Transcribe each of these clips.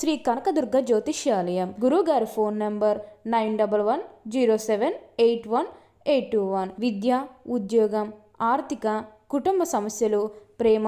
శ్రీ కనకదుర్గ జ్యోతిష్యాలయం. గురుగారి phone number nine double one zero seven eight one eight two one. విద్య ఉద్యోగం ఆర్థిక కుటుంబ సమస్యలు ప్రేమ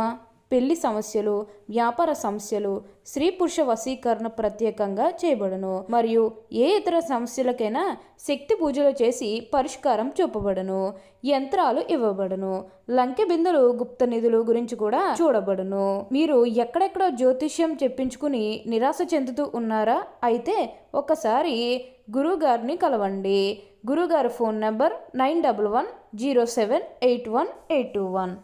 పెళ్ళి సమస్యలు వ్యాపార సమస్యలు స్త్రీ పురుష వశీకరణ ప్రత్యేకంగా చేయబడును. మరియు ఏ ఇతర సమస్యలకైనా శక్తి పూజలు చేసి పరిష్కారం చూపబడును. యంత్రాలు ఇవ్వబడును. లంకె బిందులు గుప్త నిధులు గురించి కూడా చూడబడును. మీరు ఎక్కడెక్కడో జ్యోతిష్యం చెప్పించుకుని నిరాశ చెందుతూ ఉన్నారా? అయితే ఒకసారి గురువుగారిని కలవండి. గురుగారి phone number nine double one zero seven eight one eight two one.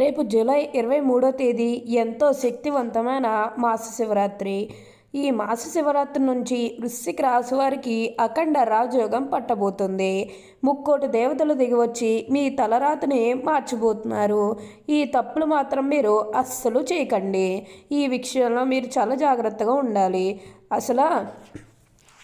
రేపు జూలై ఇరవై మూడో తేదీ ఎంతో శక్తివంతమైన మాస శివరాత్రి. ఈ మాస శివరాత్రి నుంచి వృశ్చిక రాశి వారికి అఖండ రాజయోగం పట్టబోతుంది. ముక్కోటి దేవతలు దిగివచ్చి మీ తలరాతని మార్చబోతున్నారు. ఈ తప్పులు మాత్రం మీరు అస్సలు చేయకండి. ఈ విషయంలో మీరు చాలా జాగ్రత్తగా ఉండాలి. అసలు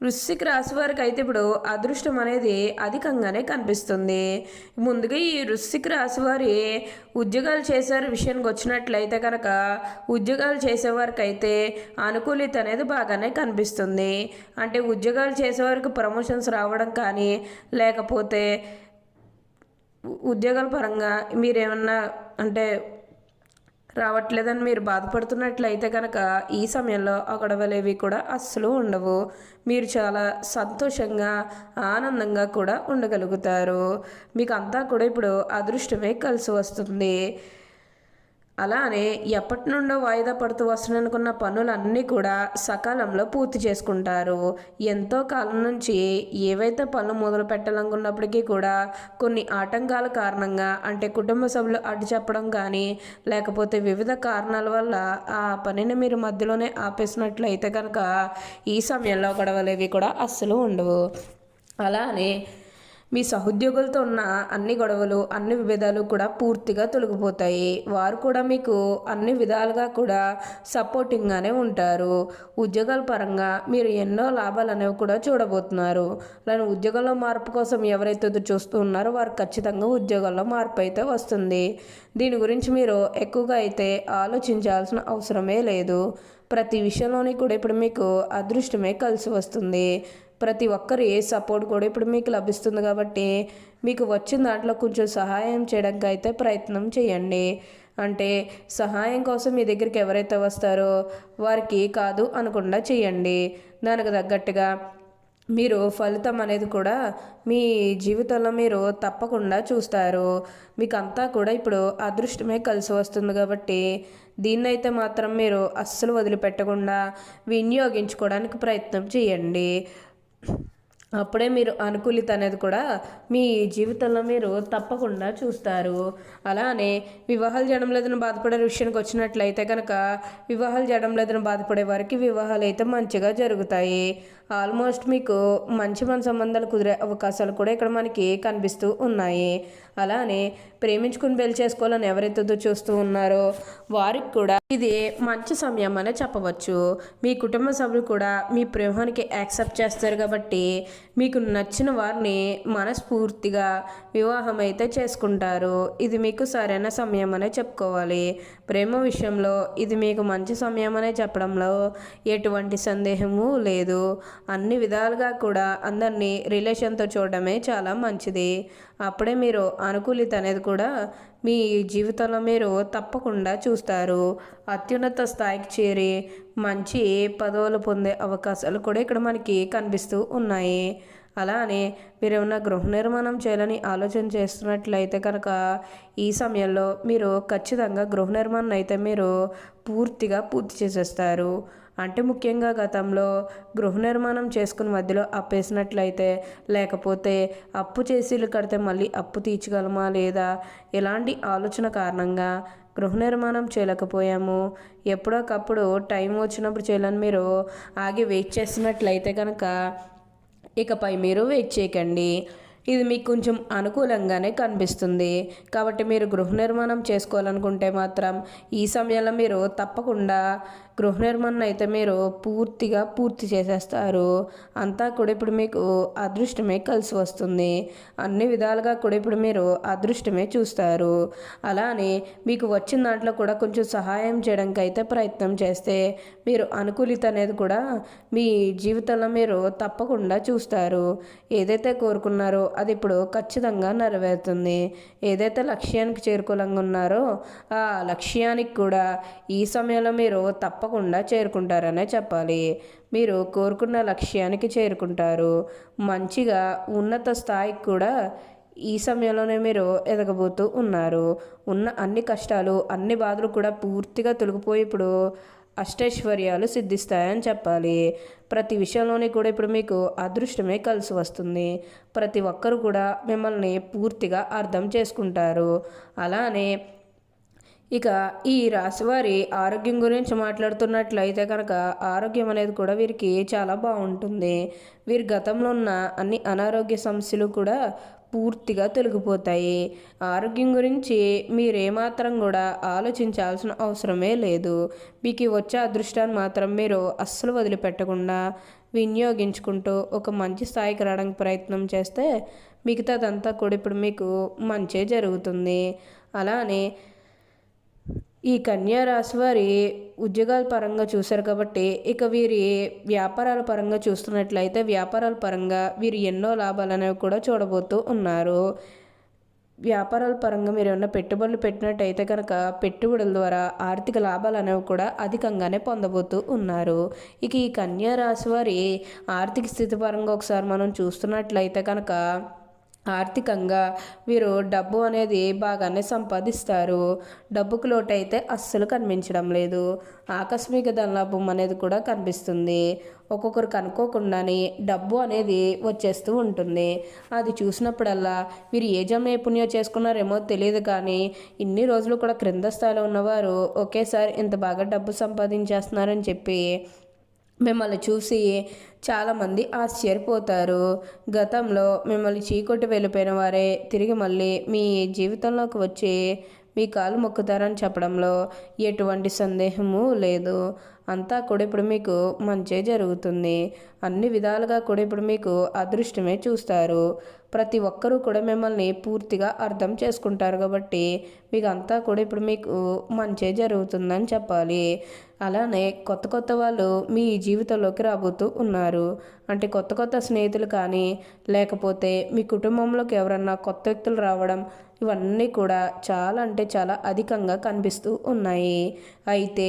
వృశ్చిక రాశి వారికి అయితే ఇప్పుడు అదృష్టం అనేది అధికంగానే కనిపిస్తుంది. ముందుగా ఈ వృశ్చిక రాశి వారి ఉద్యోగాలు చేసే విషయానికి వచ్చినట్లయితే కనుక ఉద్యోగాలు చేసేవారికి అయితే అనుకూలిత అనేది బాగానే కనిపిస్తుంది. అంటే ఉద్యోగాలు చేసేవారికి ప్రమోషన్స్ రావడం కానీ లేకపోతే ఉద్యోగాల పరంగా మీరేమన్నా అంటే రావట్లేదని మీరు బాధపడుతున్నట్లయితే కనుక ఈ సమయంలో ఆ గొడవలేవి కూడా అస్సలు ఉండవు. మీరు చాలా సంతోషంగా ఆనందంగా కూడా ఉండగలుగుతారు. మీకు అంతా కూడా ఇప్పుడు అదృష్టమే కలిసి వస్తుంది. అలానే ఎప్పటి నుండో వాయిదా పడుతూ వస్తున్ననుకున్న పనులన్నీ కూడా సకాలంలో పూర్తి చేసుకుంటారు. ఎంతో కాలం నుంచి ఏవైతే పనులు మొదలు పెట్టాలనుకున్నప్పటికీ కూడా కొన్ని ఆటంకాల కారణంగా అంటే కుటుంబ సభ్యులు అడ్డు చెప్పడం కానీ లేకపోతే వివిధ కారణాల వల్ల ఆ పనిని మీరు మధ్యలోనే ఆపేసినట్లయితే కనుక ఈ సమయంలో గొడవలేవి కూడా అస్సలు ఉండవు. అలానే మీ సహోద్యోగులతో ఉన్న అన్ని గొడవలు అన్ని విభేదాలు కూడా పూర్తిగా తొలగిపోతాయి. వారు కూడా మీకు అన్ని విధాలుగా కూడా సపోర్టింగ్గానే ఉంటారు. ఉద్యోగాల పరంగా మీరు ఎన్నో లాభాలు అనేవి కూడా చూడబోతున్నారు. అలానే ఉద్యోగంలో మార్పు కోసం ఎవరైతే చూస్తూ ఉన్నారో వారు ఖచ్చితంగా ఉద్యోగాల్లో మార్పు అయితే వస్తుంది. దీని గురించి మీరు ఎక్కువగా అయితే ఆలోచించాల్సిన అవసరమే లేదు. ప్రతి విషయంలోని కూడా ఇప్పుడు మీకు అదృష్టమే కలిసి వస్తుంది. ప్రతి ఒక్కరు ఏ సపోర్ట్ కూడా ఇప్పుడు మీకు లభిస్తుంది కాబట్టి మీకు వచ్చిన దాంట్లో కొంచెం సహాయం చేయడానికి అయితే ప్రయత్నం చేయండి. అంటే సహాయం కోసం మీ దగ్గరికి ఎవరైతే వస్తారో వారికి కాదు అనకుండా చేయండి. దానికి తగ్గట్టుగా మీరు ఫలితం అనేది కూడా మీ జీవితంలో మీరు తప్పకుండా చూస్తారు. మీకు అంతా కూడా ఇప్పుడు అదృష్టమే కలిసి వస్తుంది కాబట్టి దీన్నైతే మాత్రం మీరు అస్సలు వదిలిపెట్టకుండా వినియోగించుకోవడానికి ప్రయత్నం చేయండి. అప్పుడే మీరు అనుకూలిత అనేది కూడా మీ జీవితంలో మీరు తప్పకుండా చూస్తారు. అలానే వివాహాలు జడంలేదని బాధపడే విషయానికి వచ్చినట్లయితే కనుక వివాహాలు జడంలేదని బాధపడే వారికి వివాహాలు అయితే మంచిగా జరుగుతాయి. ఆల్మోస్ట్ మీకు మంచి మన సంబంధాలు కుదిరే అవకాశాలు కూడా ఇక్కడ మనకి కనిపిస్తూ ఉన్నాయి. అలానే ప్రేమించుకుని పెళ్ళి చేసుకోవాలని ఎవరైతే చూస్తూ ఉన్నారో వారికి కూడా ఇది మంచి సమయం అనే చెప్పవచ్చు. మీ కుటుంబ సభ్యులు కూడా మీ ప్రేమానికి యాక్సెప్ట్ చేస్తారు కాబట్టి మీకు నచ్చిన వారిని మనస్ఫూర్తిగా వివాహం అయితే చేసుకుంటారు. ఇది మీకు సరైన సమయం అనే చెప్పుకోవాలి. ప్రేమ విషయంలో ఇది మీకు మంచి సమయం అనే చెప్పడంలో ఎటువంటి సందేహము లేదు. అన్ని విధాలుగా కూడా అందరినీ రిలేషన్తో చూడడమే చాలా మంచిది. అప్పుడే మీరు అనుకూలిత అనేది కూడా కూడా మీ జీవితంలో మీరు తప్పకుండా చూస్తారు. అత్యున్నత స్థాయికి చేరి మంచి పదవులు పొందే అవకాశాలు కూడా ఇక్కడ మనకి కనిపిస్తూ ఉన్నాయి. అలానే మీరు ఏమన్నా గృహ నిర్మాణం చేయాలని ఆలోచన చేస్తున్నట్లయితే కనుక ఈ సమయంలో మీరు ఖచ్చితంగా గృహ నిర్మాణం అయితే మీరు పూర్తిగా పూర్తి చేసేస్తారు. అంటే ముఖ్యంగా గతంలో గృహ నిర్మాణం చేసుకుని మధ్యలో అప్పేసినట్లయితే లేకపోతే అప్పు చేసి ఇల్లు కడితే మళ్ళీ అప్పు తీర్చగలమా లేదా? ఇలాంటి ఆలోచన కారణంగా గృహ నిర్మాణం చేయలేకపోయాము. ఎప్పుడోకప్పుడు టైం వచ్చినప్పుడు చేయాలని మీరు ఆగి వెయిట్ చేస్తున్నట్లయితే కనుక ఇకపై మీరు వెయిట్ చేయకండి. ఇది మీకు కొంచెం అనుకూలంగానే కనిపిస్తుంది. కాబట్టి మీరు గృహ నిర్మాణం చేసుకోవాలనుకుంటే మాత్రం ఈ సమయంలో మీరు తప్పకుండా గృహ నిర్మాణం అయితే మీరు పూర్తిగా పూర్తి చేసేస్తారు. అంతా కూడా ఇప్పుడు మీకు అదృష్టమే కలిసి వస్తుంది. అన్ని విధాలుగా కూడా ఇప్పుడు మీరు అదృష్టమే చూస్తారు. అలానే మీకు వచ్చిన దాంట్లో కూడా కొంచెం సహాయం చేయడానికి అయితే ప్రయత్నం చేస్తే మీరు అనుకూలిత అనేది కూడా మీ జీవితంలో మీరు తప్పకుండా చూస్తారు. ఏదైతే కోరుకున్నారో అది ఇప్పుడు ఖచ్చితంగా నెరవేరుతుంది. ఏదైతే లక్ష్యానికి చేరుకోలంగా ఉన్నారో ఆ లక్ష్యానికి కూడా ఈ సమయంలో మీరు తప్పకుండా చేరుకుంటారనే చెప్పాలి. మీరు కోరుకున్న లక్ష్యానికి చేరుకుంటారు. మంచిగా ఉన్నత స్థాయికి కూడా ఈ సమయంలోనే మీరు ఎదగబోతూ ఉన్నారు. ఉన్న అన్ని కష్టాలు అన్ని బాధలు కూడా పూర్తిగా తొలగిపోయి ఇప్పుడు అష్టైశ్వర్యాలు సిద్ధిస్తాయని చెప్పాలి. ప్రతి విషయంలోని కూడా ఇప్పుడు మీకు అదృష్టమే కలిసి వస్తుంది. ప్రతి ఒక్కరు కూడా మిమ్మల్ని పూర్తిగా అర్థం చేసుకుంటారు. అలానే ఇక ఈ రాశివారి ఆరోగ్యం గురించి మాట్లాడుతున్నట్లయితే కనుక ఆరోగ్యం అనేది కూడా వీరికి చాలా బాగుంటుంది. వీరి గతంలో ఉన్న అన్ని అనారోగ్య సమస్యలు కూడా పూర్తిగా తొలగిపోతాయి. ఆరోగ్యం గురించి మీరేమాత్రం కూడా ఆలోచించాల్సిన అవసరమే లేదు. మీకు వచ్చే అదృష్టాన్ని మాత్రం మీరు అస్సలు వదిలిపెట్టకుండా వినియోగించుకుంటూ ఒక మంచి స్థాయికి రావడానికి ప్రయత్నం చేస్తే మిగతాదంతా కూడా ఇప్పుడు మీకు మంచే జరుగుతుంది. అలానే ఈ కన్యా రాశి వారి ఉద్యోగాల పరంగా చూశారు కాబట్టి ఇక వీరి వ్యాపారాల పరంగా చూస్తున్నట్లయితే వ్యాపారాల పరంగా వీరు ఎన్నో లాభాలు అనేవి కూడా చూడబోతూ ఉన్నారు. వ్యాపారాల పరంగా మీరు ఏమైనా పెట్టుబడులు పెట్టినట్టయితే కనుక పెట్టుబడుల ద్వారా ఆర్థిక లాభాలు అనేవి కూడా అధికంగానే పొందబోతూ ఉన్నారు. ఇక ఈ కన్యా రాశి వారి ఆర్థిక స్థితి పరంగా ఒకసారి మనం చూస్తున్నట్లయితే కనుక ఆర్థికంగా వీరు డబ్బు అనేది బాగానే సంపాదిస్తారు. డబ్బుకు లోటైతే అస్సలు కనిపించడం లేదు. ఆకస్మిక ధనలాభం అనేది కూడా కనిపిస్తుంది. ఒక్కొక్కరికి అనుకోకుండానే డబ్బు అనేది వచ్చేస్తూ ఉంటుంది. అది చూసినప్పుడల్లా వీరు ఏ జమ నైపుణ్యం చేసుకున్నారేమో తెలియదు కానీ ఇన్ని రోజులు కూడా క్రింద స్థాయిలో ఉన్నవారు ఒకేసారి ఇంత బాగా డబ్బు సంపాదించేస్తున్నారని చెప్పి మిమ్మల్ని చూసి చాలామంది ఆశ్చర్యపోతారు. గతంలో మిమ్మల్ని చీకొట్టి వెళ్ళిపోయిన వారే తిరిగి మళ్ళీ మీ జీవితంలోకి వచ్చి మీ కాలు మొక్కుతారని చెప్పడంలో ఎటువంటి సందేహము లేదు. అంతా కూడా ఇప్పుడు మీకు మంచే జరుగుతుంది. అన్ని విధాలుగా కూడా ఇప్పుడు మీకు అదృష్టమే చూస్తారు. ప్రతి ఒక్కరూ కూడా మిమ్మల్ని పూర్తిగా అర్థం చేసుకుంటారు కాబట్టి మీకు అంతా కూడా ఇప్పుడు మీకు మంచే జరుగుతుందని చెప్పాలి. అలానే కొత్త కొత్త వాళ్ళు మీ జీవితంలోకి రాబోతూ ఉన్నారు. అంటే కొత్త కొత్త స్నేహితులు కానీ లేకపోతే మీ కుటుంబంలోకి ఎవరన్నా కొత్త వ్యక్తులు రావడం ఇవన్నీ కూడా చాలా అంటే చాలా అధికంగా కనిపిస్తూ ఉన్నాయి. అయితే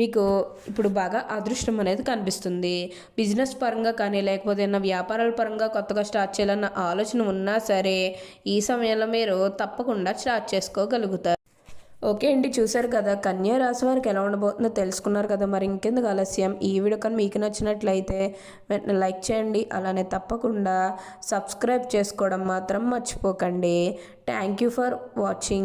మీకు ఇప్పుడు బాగా అదృష్టం అనేది కనిపిస్తుంది. బిజినెస్ పరంగా కానీ లేకపోతే ఏదైనా వ్యాపారాల పరంగా కొత్తగా స్టార్ట్ చేయాలన్న ఆలోచన ఉన్నా సరే ఈ సమయంలో మీరు తప్పకుండా స్టార్ట్ చేసుకోగలుగుతారు. ఓకే అండి చూసారు కదా కన్యా రాశి వారికి ఎలా ఉండబోతుందో తెలుసుకున్నారు కదా మరి ఇంకెందుకు ఆలస్యం? ఈ వీడియో కానీ మీకు నచ్చినట్లయితే వెంటనే లైక్ చేయండి అలానే తప్పకుండా సబ్స్క్రైబ్ చేసుకోవడం మాత్రం మర్చిపోకండి. Thank you for watching.